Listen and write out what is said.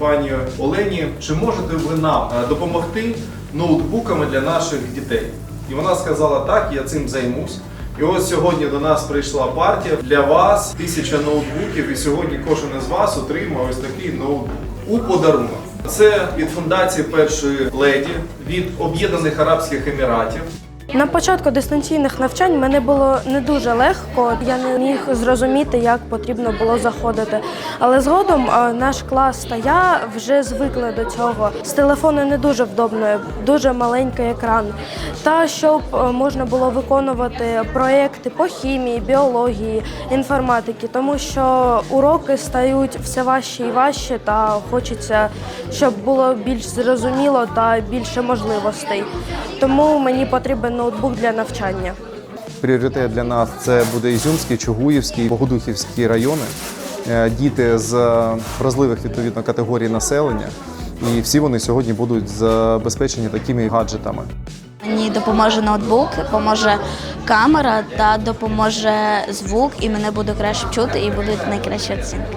пані Олені, чи можете ви нам е, допомогти ноутбуками для наших дітей? І вона сказала, так, я цим займусь. І ось сьогодні до нас прийшла партія для вас, тисяча ноутбуків, і сьогодні кожен із вас отримав ось такий ноутбук у подарунок. Це від фундації першої леді, від Об'єднаних Арабських Еміратів. На початку дистанційних навчань мене було не дуже легко. Я не міг зрозуміти, як потрібно було заходити. Але згодом наш клас та я вже звикли до цього. З телефону не дуже вдобно, дуже маленький екран. Та щоб можна було виконувати проекти по хімії, біології, інформатики, тому що уроки стають все важче і важче, та хочеться, щоб було більш зрозуміло та більше можливостей. Тому мені потрібен ноутбук для навчання. Пріоритет для нас це буде Ізюмський, Чугуївський, Богодухівський райони. Е, Діти з вразливих відповідно категорій населення, і всі вони сьогодні будуть забезпечені такими гаджетами. Мені допоможе ноутбук, допоможе камера та допоможе звук, і мене буде краще чути, і будуть найкращі оцінки.